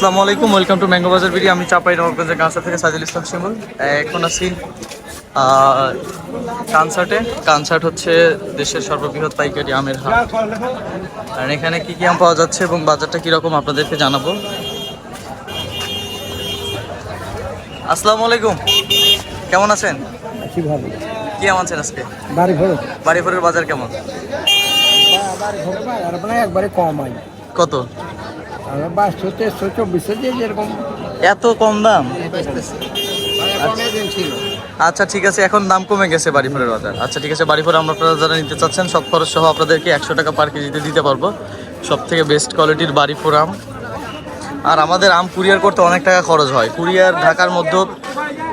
আসসালামু আলাইকুম welcome to mango bazaar video আমি চাপাই নবাবগঞ্জের কাঁচা থেকে সাজিল ইসলাম শিমুল। এখন আছি কনসার্টে। কনসার্ট হচ্ছে দেশের সর্ববৃহৎ পাইকারি আমের হাট। আর এখানে কি কি আম পাওয়া যাচ্ছে এবং বাজারটা কীরকম আপনাদেরকে জানাব। আসসালামু আলাইকুম কেমন আছেন? কি আম আছেন আজকে? বাড়ি ভরো বাড়িপুরের বাজার কেমন? বাড়ি মানে একবারে কম হয় কত? বাইশশো তেইশশো চব্বিশশো যে যেরকম। এত কম দাম? আচ্ছা। ঠিক আছে এখন দাম কমে গেছে বাড়িপুরের বাজার। আচ্ছা ঠিক আছে বাড়িপুরে আমরা আপনারা যারা নিতে চাচ্ছেন সব খরচ সহ আপনাদেরকে একশো টাকা পার কেজিতে দিতে পারব। সব থেকে বেস্ট কোয়ালিটির বাড়িপুর আম। আর আমাদের আম কুরিয়ার করতে অনেক টাকা খরচ হয়। কুরিয়ার ঢাকার মধ্যে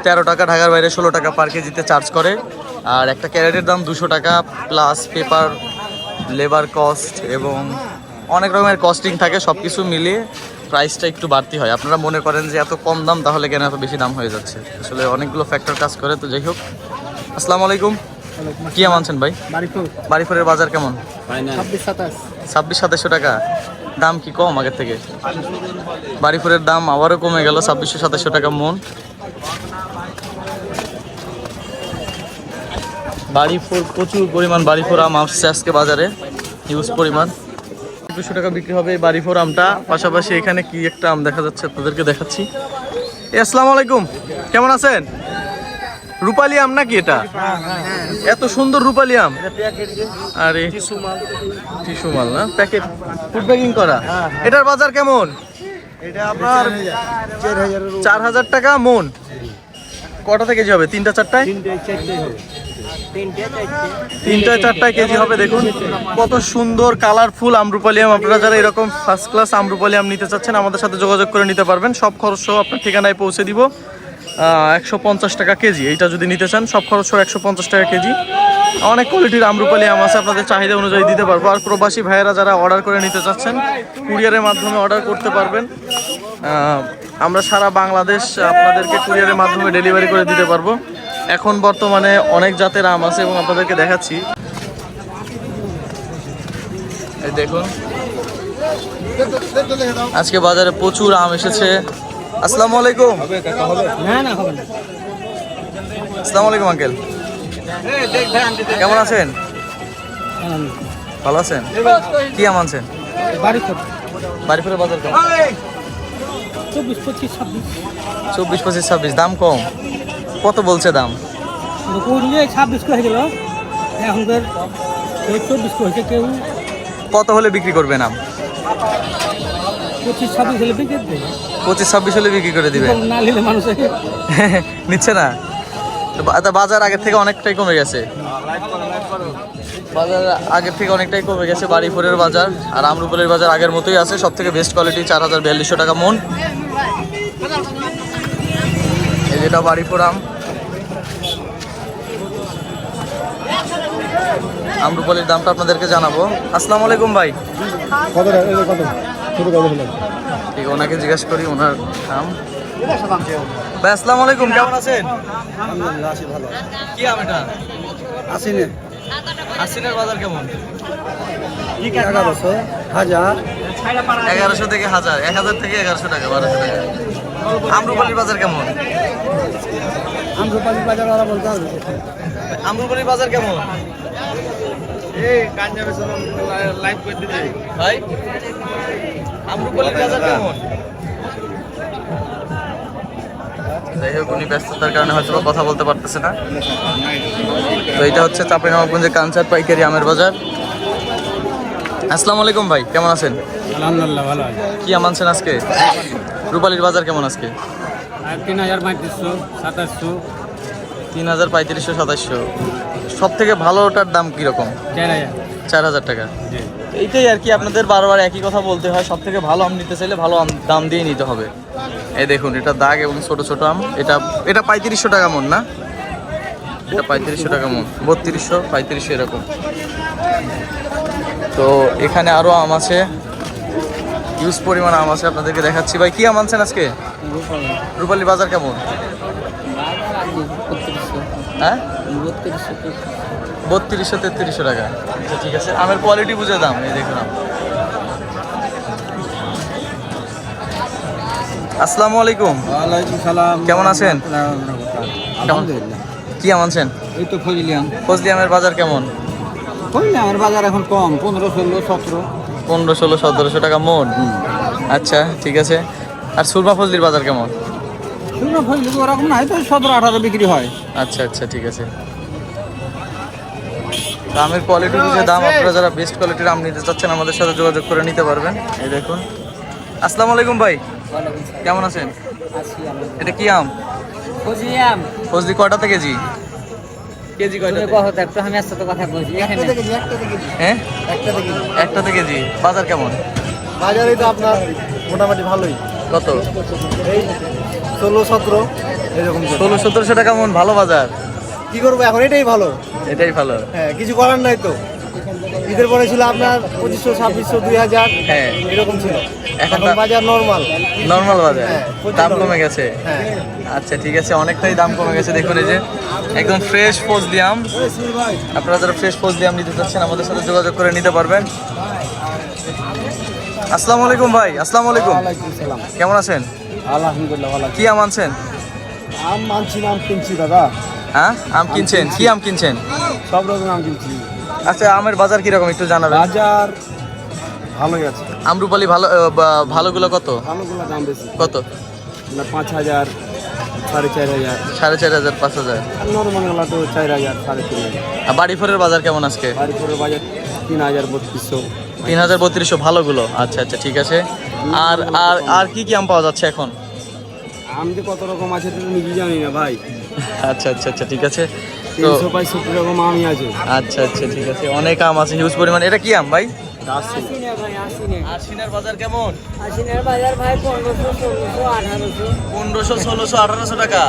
তেরো টাকা ঢাকার বাইরে ষোলো টাকা পার কেজিতে চার্জ করে। আর একটা ক্যারেটের দাম দুশো টাকা প্লাস পেপার লেবার কস্ট এবং অনেক রকমের কস্টিং থাকে সব কিছু মিলিয়ে প্রাইসটা একটু বাড়তি হয়। আপনারা মনে করেন যে এত কম দাম তাহলে কেন এত বেশি দাম হয়ে যাচ্ছে? আসলে অনেকগুলো ফ্যাক্টর কাজ করে তো যাই হোক। আসসালামু আলাইকুম। কি মানছেন ভাই? বাড়িপুরের বাজার কেমন? ছাব্বিশ সাতাশ। ছাব্বিশ সাতাশশো টাকা। দাম কি কম আগের থেকে? বাড়িপুরের দাম আবারও কমে গেল ছাব্বিশশো সাতাশশো টাকা মন। বাড়িপুর প্রচুর পরিমাণ বাড়িপুর আম আসছে আজকে বাজারে। হিউজ পরিমাণ। দুশো টাকা বিক্রি হবে এই বাড়িপুর আমটা। পাশাপাশি এখানে কি একটা আম দেখা যাচ্ছে আপনাদেরকে দেখাচ্ছি। আসসালামু আলাইকুম। কেমন আছেন? রূপালি আম নাকি এটা? এত সুন্দর রূপালি আম। আরে টিস্যু মাল না? প্যাকেট ফুড প্যাকিং করা। এটার বাজার কেমন? এটা আপনার চার হাজার টাকা মন। কটা থেকে হবে? তিনটা চারটায়? তিনটায় চারটায় কেজি হবে, দেখুন। কত সুন্দর, কালারফুল আমরুপালিয়াম। আপনারা যারা এরকম ফার্স্ট ক্লাস আমরুপালিয়াম নিতে চাচ্ছেন, আমাদের সাথে যোগাযোগ করে নিতে পারবেন। সব খরচ সহ আপনার ঠিকানায় পৌঁছে দিব। একশো পঞ্চাশ টাকা কেজি। এইটা যদি নিতে চান, সব খরচ সহ একশো পঞ্চাশ টাকা কেজি। অনেক কোয়ালিটির আমরুপালি আম আছে, আপনাদের চাহিদা অনুযায়ী দিতে পারব। আর প্রবাসী ভাইয়েরা যারা অর্ডার করে নিতে চাচ্ছেন কুরিয়ারের মাধ্যমে অর্ডার করতে পারবেন। আমরা সারা বাংলাদেশ আপনাদেরকে কুরিয়ারের মাধ্যমে ডেলিভারি করে দিতে পারব। এখন বর্তমানে অনেক জাতের আম আছে এবং আপনাদেরকে দেখাচ্ছি। এই দেখুন। আজকে বাজারে প্রচুর আম এসেছে। আসসালামু আলাইকুম। আসসালামু আলাইকুম আঙ্কেল। কেমন আছেন? ভালো আছেন? কি আম আনছেন? বাড়ি বাড়ি ফেরে বাজার কেমন? চব্বিশ পঁচিশ ছাব্বিশ। চব্বিশ পঁচিশ ছাব্বিশ দাম কম। কত বলছে দাম? ছাব্বিশ করে গেল। এখনকার চব্বিশ করেছে কেউ কত হলে বিক্রি করবেন আম পঁচিশ ছাব্বিশ হলে বিক্রি পঁচিশ ছাব্বিশ হলে বিক্রি করে দিবেন না নিলে মানুষের নিচ্ছে না? তো তা বাজার আগের থেকে অনেকটাই কমে গেছে। বাজার আগের থেকে অনেকটাই কমে গেছে বাড়িপুরের বাজার আর আমরুপুরের বাজার আগের মতোই আছে। সব থেকে বেস্ট কোয়ালিটি চার হাজার বিয়াল্লিশশো টাকা মন। এই যেটা বাড়িপুর আম আমরুপালির দামটা আপনাদেরকে জানাব। আসসালামু আলাইকুম ভাই। ঠিক ওনাকে জিজ্ঞেস করি ওনার নাম। ভাই আসসালামু আলাইকুম কেমন আছেন? আলহামদুলিল্লাহ আছি ভালো। কি আম এটা? বাজার কেমন? এগারোশো হাজার। এগারোশো থেকে হাজার এক হাজার থেকে এগারোশো টাকা বারোশো টাকা। আমরুপালির বাজার কেমন? আমরুপালি বাজার ওরা বলতে হবে। আমরুপালির বাজার কেমন? ভাই আমরুপালির বাজার কেমন? যাই হোক উনি ব্যস্ততার কারণে হয়তো বা কথা বলতে পারতেছে না। তো এটা হচ্ছে চাপাইনবাবগঞ্জের কাঞ্চার পাইকারি আমের বাজার। আসসালামু আলাইকুম ভাই কেমন আছেন? আলহামদুলিল্লাহ ভালো কি আম আনছেন আজকে? রূপালির বাজার কেমন আজকে? তিন হাজার পঁয়ত্রিশশো সাতাশশো। তিন হাজার পঁয়ত্রিশশো সাতাশশো। সব থেকে ভালোটার দাম কীরকম? চার হাজার। চার হাজার টাকা। এইটাই আর কি আপনাদের বারবার একই কথা বলতে হয় সব থেকে ভালো আম নিতে চাইলে ভালো আম দাম দিয়ে নিতে হবে। এই দেখুন এটা দাগ এবং ছোট ছোট আম এটা এটা পঁয়ত্রিশশো টাকা মন না? এটা পঁয়ত্রিশশো টাকা মন বত্রিশশো পঁয়ত্রিশশো এরকম। তো এখানে আরও আম আছে। ইউজ পরিমাণ আম আছে আপনাদেরকে দেখাচ্ছি। ভাই কি আম আনছেন আজকে? রূপালী। বাজার কেমন? হ্যাঁ? বত্রিশশো তেত্রিশশো টাকা। আচ্ছা ঠিক আছে। আমের কোয়ালিটি বুঝে দাম এই দেখুন আসসালামু আলাইকুম। ওয়ালাইকুম সালাম। কেমন আছেন? আলহামদুলিল্লাহ। কি আনছেন? এই তো ফজলিয়াম ফজলিয়ামের বাজার কেমন? ফজলিয়ামের বাজার এখন কম পনেরো ষোলো সতেরো। পনেরো ষোলো সতেরোশো টাকা মন আচ্ছা ঠিক আছে। আর সুরমা ফজলির বাজার কেমন? শুকনো ফজলি তো ওরকম নাই তো সতেরো আঠারো বিক্রি হয়। আচ্ছা আচ্ছা ঠিক আছে। দামের কোয়ালিটি বুঝে দাম আপনারা যারা বেস্ট কোয়ালিটির আম নিতে চাচ্ছেন আমাদের সাথে যোগাযোগ করে নিতে পারবেন। এই দেখুন। আসসালামু আলাইকুম ভাই। কেমন আছেন? এটা কি আম? ফজলি কটা থেকে কেজি কেজি কয়টা তুমি কত একটু আমি আসতে কথা বলছি এখানে। হ্যাঁ? একটা থেকে কেজি বাজার কেমন? বাজারে তো আপনার মোটামুটি ভালোই। কত? এই ষোলো সতেরো এরকম। ষোলো সতেরোশো টাকা মন ভালো বাজার। কি করব এখন? এটাই ভালো। এটাই ভালো। হ্যাঁ কিছু করার নাই তো। ঈদের পরে ছিল আপনার পঁচিশশো ছাব্বিশশো দুই হাজার হ্যাঁ। এরকম ছিল। এখন বাজার নর্মাল নর্মাল বাজার। হ্যাঁ, দাম কমে গেছে। হ্যাঁ। আচ্ছা ঠিক আছে অনেকটাই দাম কমে গেছে। দেখুন এই যে একদম ফ্রেশ ফজলি আম। আপনারা যারা ফ্রেশ ফজলি আম নিতে চাচ্ছেন আমাদের সাথে যোগাযোগ করে নিতে পারবেন। আসসালামু আলাইকুম ভাই আসসালামু আলাইকুম। কেমন আছেন? আলহামদুলিল্লাহ ভালো কি আম আনছেন? আম মানছি না আম কিনছি দাদা। হ্যাঁ? আম কিনছেন? কি আম কিনছেন? সব রকম আম কিনছি। আচ্ছা আমের বাজার কীরকম একটু জানাবেন? বাজার ভালোই আছে। আমরুপালি ভালো ভালোগুলো কত? ভালোগুলো দাম বেশি। কত? না পাঁচ হাজার সাড়ে চার হাজার। সাড়ে চার হাজার পাঁচ হাজার। তো চার হাজার সাড়ে তিন হাজার। বাড়িফোরের বাজার কেমন আজকে? বাজার তিন হাজার বত্রিশশো। তিন হাজার বত্রিশশো ভালোগুলো? আচ্ছা আচ্ছা ঠিক আছে। আর আর আর কি কি আম পাওয়া যাচ্ছে এখন? আম যে কত রকম আছে তো নিজে জানি না ভাই। আচ্ছা আচ্ছা আচ্ছা ঠিক আছে। রকম আমই আছে। আচ্ছা আচ্ছা ঠিক আছে। অনেক আম আছে হিউজ পরিমাণ। এটা কি আম ভাই? বাজার কেমন? বাজার ভাই পনেরোশো ষোলোশো আঠারোশো। টাকা?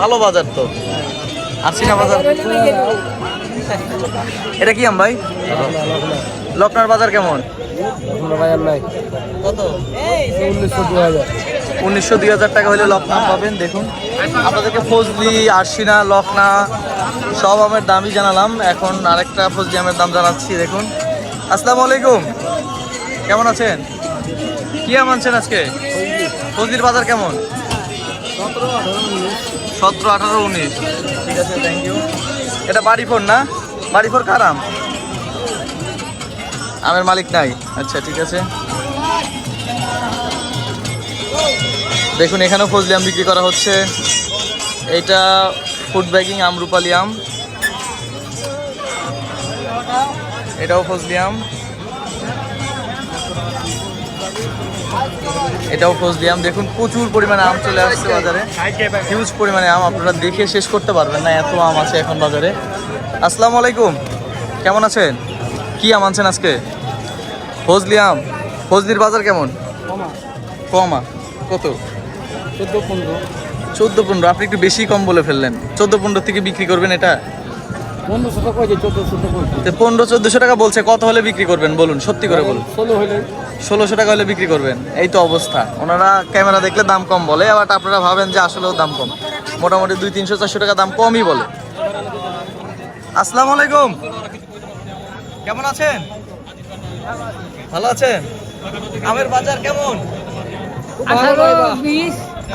ভালো বাজার তো। আশ্বিনা বাজার। এটা কি আম ভাই? লকনার বাজার কেমন? কত? উনিশশো দুই হাজার টাকা হলে লকনা পাবেন, দেখুন। আপনাদেরকে ফজলি, আরশিনা, লকনা, সব আমের দামই জানালাম। এখন আরেকটা ফজলি আমের দাম জানাচ্ছি, দেখুন। আসসালামু আলাইকুম। কেমন আছেন? কি আম আনছেন আজকে? ফজলির বাজার কেমন? সতেরো, আঠারো, উনিশ। ঠিক আছে থ্যাংক ইউ এটা বাড়ি ফোন না? বাড়ি ফোর কার আম? আমের মালিক নাই। আচ্ছা ঠিক আছে। দেখুন, এখানেও ফজলি আম বিক্রি করা হচ্ছে। এটা ফুড ব্যাগিং আম আমরুপালি আম। এটাও ফজলি আম। এটাও ফজলি আম। দেখুন, প্রচুর পরিমাণে আম চলে আসছে বাজারে। হিউজ পরিমাণে আম আপনারা দেখে শেষ করতে পারবেন না, এত আম আছে এখন বাজারে। আসসালামু আলাইকুম। কেমন আছেন? কি আম আনছেন আজকে? ফজলি আম। ফজলির বাজার কেমন? কমা। কত? চোদ্দ পনেরো। চোদ্দ পনেরো আপনি একটু বেশি কম বলে ফেললেন। চোদ্দ পনেরো থেকে বিক্রি করবেন এটা? পনেরো চোদ্দোশো টাকা বলছে। কত হলে বিক্রি করবেন? বলুন সত্যি করে বলুন। ষোলো হলে। ষোলোশো টাকা হলে বিক্রি করবেন এই তো অবস্থা। ওনারা ক্যামেরা দেখলে দাম কম বলে আবার আপনারা ভাবেন যে আসলেও দাম কম। মোটামুটি দুই তিনশো চারশো টাকা দাম কমই বলে। আসসালামু আলাইকুম কেমন আছেন? ভালো আছেন? আমের বাজার কেমন?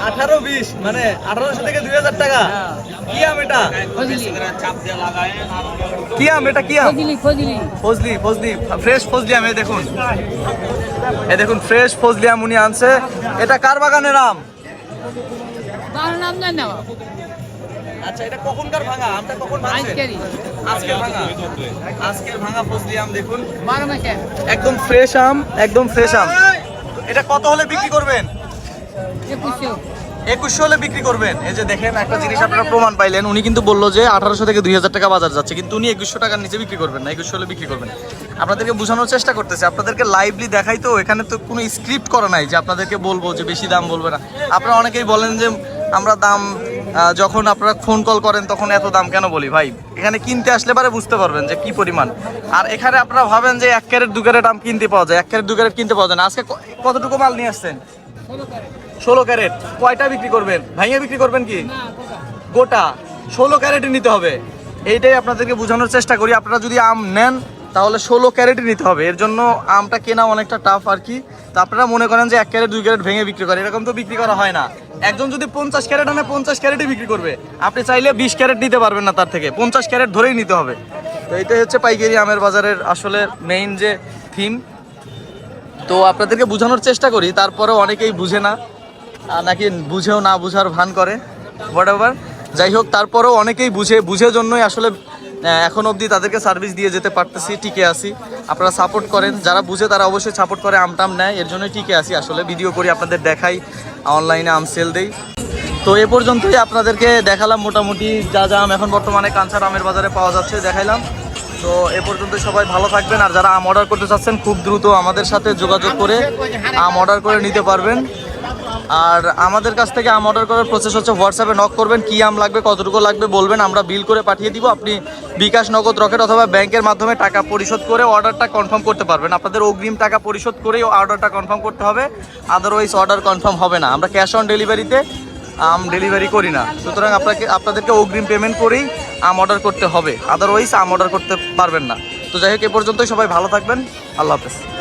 আঠারো বিশ মানে আঠারোশো থেকে দুই হাজার টাকা। কি আম এটা? কি আম এটা? কি আম? ফজলি ফজলি। ফ্রেশ ফজলি আম দেখুন। এই দেখুন ফ্রেশ ফজলি আম উনি আনছে। এটা কার বাগানের আম? আচ্ছা এটা কখনকার ভাঙা? আমটা কখন আজকেরই। আজকের ভাঙা? আজকের ভাঙা ফজলি আম দেখুন। একদম ফ্রেশ আম একদম ফ্রেশ আম। এটা কত হলে বিক্রি করবেন? একুশশো। হলে বিক্রি করবেন। এই যে দেখেন, একটা জিনিস আপনারা প্রমাণ পাইলেন। উনি কিন্তু বলল যে আঠারোশো থেকে দুই হাজার টাকা বাজার যাচ্ছে, কিন্তু উনি একুশশো টাকার নিচে বিক্রি করবেন না। একুশশো হলে বিক্রি করবেন। আপনাদেরকে বোঝানোর চেষ্টা করতেছে। আপনাদেরকে লাইভলি দেখাই তো, এখানে তো কোনো স্ক্রিপ্ট করা নাই যে আপনাদেরকে বলব যে বেশি দাম বলবে না। আপনারা অনেকেই বলেন যে আমরা দাম যখন আপনারা ফোন কল করেন, তখন এত দাম কেন বলি? ভাই, এখানে কিনতে আসলে পারে বুঝতে পারবেন যে কি পরিমাণ। আর এখানে আপনারা ভাবেন যে এক ক্যারেট দু ক্যারেট আম কিনতে পাওয়া যায়, এক ক্যারেট দু ক্যারেট কিনতে পাওয়া যায় না। আজকে কতটুকু মাল নিয়ে আসছেন? ষোলো ক্যারেট। কয়টা বিক্রি করবেন? ভাইয়া বিক্রি করবেন কি? গোটা। ষোলো ক্যারেটই নিতে হবে। এইটাই আপনাদেরকে বোঝানোর চেষ্টা করি। আপনারা যদি আম নেন তাহলে ষোলো ক্যারেটই নিতে হবে। এর জন্য আমটা কেনা অনেকটা টাফ আর কি। তা আপনারা মনে করেন যে এক ক্যারেট দুই ক্যারেট ভেঙে বিক্রি করে। এরকম তো বিক্রি করা হয় না। একজন যদি পঞ্চাশ ক্যারেট আনে পঞ্চাশ ক্যারেটই বিক্রি করবে। আপনি চাইলে বিশ ক্যারেট নিতে পারবেন না তার থেকে। পঞ্চাশ ক্যারেট ধরেই নিতে হবে। তো এইটাই হচ্ছে পাইকারি আমের বাজারের আসলে মেইন যে থিম তো আপনাদেরকে বোঝানোর চেষ্টা করি। তারপরে অনেকেই বুঝে না। নাকি বুঝেও না বুঝার ভান করে হোয়াট এভার যাই হোক, তারপরেও অনেকেই বুঝে বুঝে জন্যই আসলে এখন অবধি তাদেরকে সার্ভিস দিয়ে যেতে পারতেছি, টিকে আসি আপনারা সাপোর্ট করেন, যারা বুঝে তারা অবশ্যই সাপোর্ট করে, আমটাম নেয়, এর জন্যই টিকে আসি আসলে। ভিডিও করি, আপনাদের দেখাই অনলাইনে আম সেল দেই। তো এ পর্যন্তই আপনাদেরকে দেখালাম মোটামুটি যা যা আম এখন বর্তমানে কাঞ্চার আমের বাজারে পাওয়া যাচ্ছে, দেখাইলাম। তো এ পর্যন্ত সবাই ভালো থাকবেন, আর যারা আম অর্ডার করতে চাচ্ছেন, খুব দ্রুত আমাদের সাথে যোগাযোগ করে আম অর্ডার করে নিতে পারবেন। আর আমাদের কাছ থেকে আম অর্ডার করার প্রসেস হচ্ছে হোয়াটসঅ্যাপে নক করবেন, কি আম লাগবে, কতটুকু লাগবে বলবেন, আমরা বিল করে পাঠিয়ে দিব। আপনি বিকাশ নগদ রকেট অথবা ব্যাংকের মাধ্যমে টাকা পরিশোধ করে অর্ডারটা কনফার্ম করতে পারবেন। আপনাদের অগ্রিম টাকা পরিশোধ করেই অর্ডারটা কনফার্ম করতে হবে। আদারওয়াইজ অর্ডার কনফার্ম হবে না। আমরা ক্যাশ অন ডেলিভারিতে আম ডেলিভারি করি না। সুতরাং আপনাকে, আপনাদেরকে অগ্রিম পেমেন্ট করেই আম অর্ডার করতে হবে। আদারওয়াইজ আম অর্ডার করতে পারবেন না। তো যাই হোক, এ পর্যন্তই। সবাই ভালো থাকবেন। আল্লাহ হাফেজ।